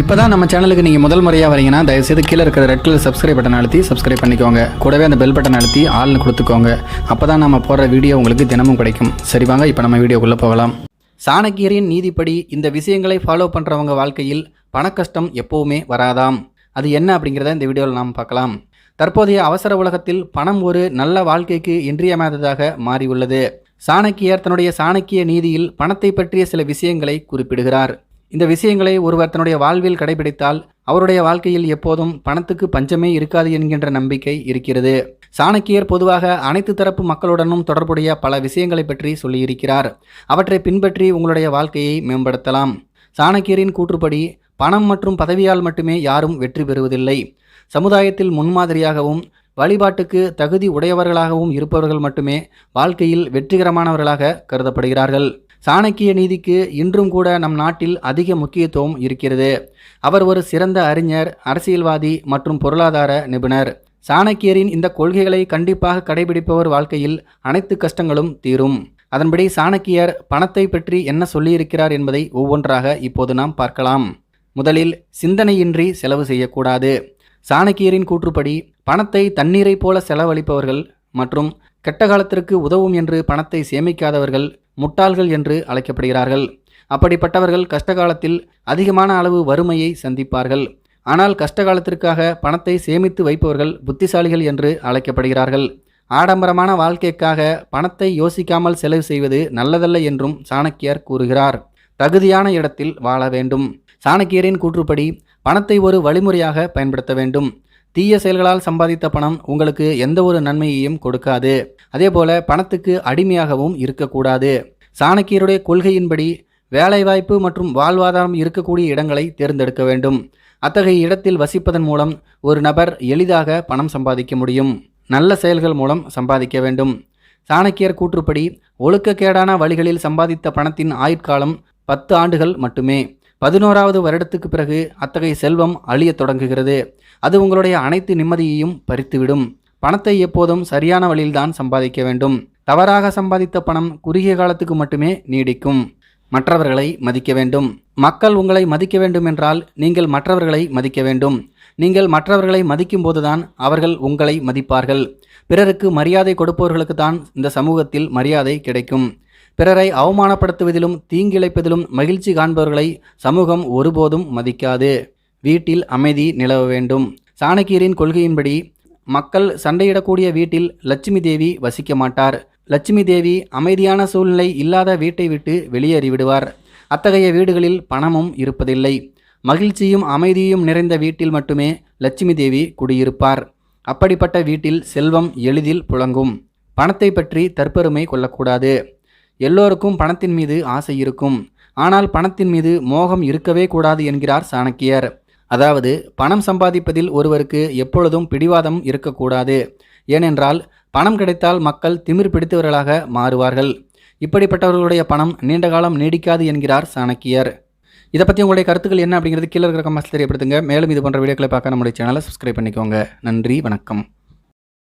இப்போ தான் நம்ம சேனலுக்கு நீங்கள் முதல் முறையாக வரீங்கன்னா தயவுசெய்து கீழே இருக்கிற ரெட் கலர் சப்ஸ்கிரைப் பட்டன் அழுத்தி சப்ஸ்கிரைப் பண்ணிக்கோங்க. கூடவே அந்த பெல் பட்டன் அழுத்தி ஆள்னு கொடுத்துக்கோங்க. அப்போ தான் நம்ம போடுற வீடியோ உங்களுக்கு தினமும் கிடைக்கும். சரி வாங்க இப்போ நம்ம வீடியோக்குள்ளே போகலாம். சாணக்கியரின் நீதிப்படி இந்த விஷயங்களை ஃபாலோ பண்ணுறவங்க வாழ்க்கையில் பணக்கஷ்டம் எப்போவுமே வராதாம். அது என்ன அப்படிங்கிறத இந்த வீடியோவில் நாம் பார்க்கலாம். தற்போதைய அவசர உலகத்தில் பணம் ஒரு நல்ல வாழ்க்கைக்கு இன்றியமையாததாக மாறியுள்ளது. சாணக்கியர் தன்னுடைய சாணக்கிய நீதியில் பணத்தை பற்றிய சில விஷயங்களை குறிப்பிடுகிறார். இந்த விஷயங்களை ஒருவர் தன்னுடைய வாழ்வில் கடைபிடித்தால் அவருடைய வாழ்க்கையில் எப்போதும் பணத்துக்கு பஞ்சமே இருக்காது என்கின்ற நம்பிக்கை இருக்கிறது. சாணக்கியர் பொதுவாக அனைத்து தரப்பு மக்களுடனும் தொடர்புடைய பல விஷயங்களை பற்றி சொல்லியிருக்கிறார். அவற்றை பின்பற்றி உங்களுடைய வாழ்க்கையை மேம்படுத்தலாம். சாணக்கியரின் கூற்றுப்படி பணம் மற்றும் பதவியால் மட்டுமே யாரும் வெற்றி பெறுவதில்லை. சமுதாயத்தில் முன்மாதிரியாகவும் வழிபாட்டுக்கு தகுதி உடையவர்களாகவும் இருப்பவர்கள் மட்டுமே வாழ்க்கையில் வெற்றிகரமானவர்களாக கருதப்படுகிறார்கள். சாணக்கிய நீதிக்கு இன்றும் கூட நம் நாட்டில் அதிக முக்கியத்துவம் இருக்கிறது. அவர் ஒரு சிறந்த அறிஞர் அரசியல்வாதி மற்றும் பொருளாதார நிபுணர். சாணக்கியரின் இந்த கொள்கைகளை கண்டிப்பாக கடைபிடிப்பவர் வாழ்க்கையில் அனைத்து கஷ்டங்களும் தீரும். அதன்படி சாணக்கியர் பணத்தை பற்றி என்ன சொல்லியிருக்கிறார் என்பதை ஒவ்வொன்றாக இப்போது நாம் பார்க்கலாம். முதலில் சிந்தனையின்றி செலவு செய்யக்கூடாது. சாணக்கியரின் கூற்றுப்படி பணத்தை தண்ணீரைப் போல செலவழிப்பவர்கள் மற்றும் கெட்ட காலத்திற்கு உதவும் என்று பணத்தை சேமிக்காதவர்கள் முட்டாள்கள் என்று அழைக்கப்படுகிறார்கள். அப்படிப்பட்டவர்கள் கஷ்டகாலத்தில் அதிகமான அளவு வறுமையை சந்திப்பார்கள். ஆனால் கஷ்டகாலத்திற்காக பணத்தை சேமித்து வைப்பவர்கள் புத்திசாலிகள் என்று அழைக்கப்படுகிறார்கள். ஆடம்பரமான வாழ்க்கைக்காக பணத்தை யோசிக்காமல் செலவு செய்வது நல்லதல்ல என்றும் சாணக்கியர் கூறுகிறார். தகுதியான இடத்தில் வாழ வேண்டும். சாணக்கியரின் கூற்றுப்படி பணத்தை ஒரு வழிமுறையாக பயன்படுத்த வேண்டும். தீய செயல்களால் சம்பாதித்த பணம் உங்களுக்கு எந்த ஒரு நன்மையையும் கொடுக்காது. அதே போல பணத்துக்கு அடிமையாகவும் இருக்கக்கூடாது. சாணக்கியருடைய கொள்கையின்படி வேலைவாய்ப்பு மற்றும் வாழ்வாதாரம் இருக்கக்கூடிய இடங்களை தேர்ந்தெடுக்க வேண்டும். அத்தகைய இடத்தில் வசிப்பதன் மூலம் ஒரு நபர் எளிதாக பணம் சம்பாதிக்க முடியும். நல்ல செயல்கள் மூலம் சம்பாதிக்க வேண்டும். சாணக்கியர் கூற்றுப்படி ஒழுக்கக்கேடான வழிகளில் சம்பாதித்த பணத்தின் ஆயுட்காலம் பத்து ஆண்டுகள் மட்டுமே. பதினோராவது வருடத்துக்கு பிறகு அத்தகைய செல்வம் அழியத் தொடங்குகிறது. அது உங்களுடைய அனைத்து நிம்மதியையும் பறித்துவிடும். பணத்தை எப்போதும் சரியான வழியில்தான் சம்பாதிக்க வேண்டும். தவறாக சம்பாதித்த பணம் குறுகிய காலத்துக்கு மட்டுமே நீடிக்கும். மற்றவர்களை மதிக்க வேண்டும். மக்கள் உங்களை மதிக்க வேண்டும் என்றால் நீங்கள் மற்றவர்களை மதிக்க வேண்டும். நீங்கள் மற்றவர்களை மதிக்கும் போதுதான் அவர்கள் உங்களை மதிப்பார்கள். பிறருக்கு மரியாதை கொடுப்பவர்களுக்கு தான் இந்த சமூகத்தில் மரியாதை கிடைக்கும். பிறரை அவமானப்படுத்துவதிலும் தீங்கிழைப்பதிலும் மகிழ்ச்சி காண்பவர்களை சமூகம் ஒருபோதும் மதிக்காது. வீட்டில் அமைதி நிலவ வேண்டும். சாணக்கியரின் கொள்கையின்படி மக்கள் சண்டையிடக்கூடிய வீட்டில் லட்சுமி தேவி வசிக்க மாட்டார். லட்சுமி தேவி அமைதியான சூழ்நிலை இல்லாத வீட்டை விட்டு வெளியேறிவிடுவார். அத்தகைய வீடுகளில் பணமும் இருப்பதில்லை. மகிழ்ச்சியும் அமைதியும் நிறைந்த வீட்டில் மட்டுமே லட்சுமி தேவி குடியிருப்பார். அப்படிப்பட்ட வீட்டில் செல்வம் எளிதில் புழங்கும். பணத்தை பற்றி தற்பெருமை கொள்ளக்கூடாது. எல்லோருக்கும் பணத்தின் மீது ஆசை இருக்கும். ஆனால் பணத்தின் மீது மோகம் இருக்கவே கூடாது என்கிறார் சாணக்கியர். அதாவது பணம் சம்பாதிப்பதில் ஒருவருக்கு எப்பொழுதும் பிடிவாதம் இருக்கக்கூடாது. ஏனென்றால் பணம் கிடைத்தால் மக்கள் திமிர் பிடித்தவர்களாக மாறுவார்கள். இப்படிப்பட்டவர்களுடைய பணம் நீண்ட காலம் நீடிக்காது என்கிறார் சாணக்கியர். இதை பற்றி உங்களுடைய கருத்துக்கள் என்ன அப்படிங்கிறது கீழே இருக்கிற கமெண்ட்ஸ் தெரியப்படுத்துங்க. மேலும் இது போன்ற வீடியோக்களை பார்க்க நம்முடைய சேனலை சப்ஸ்கிரைப் பண்ணிக்கோங்க. நன்றி வணக்கம்.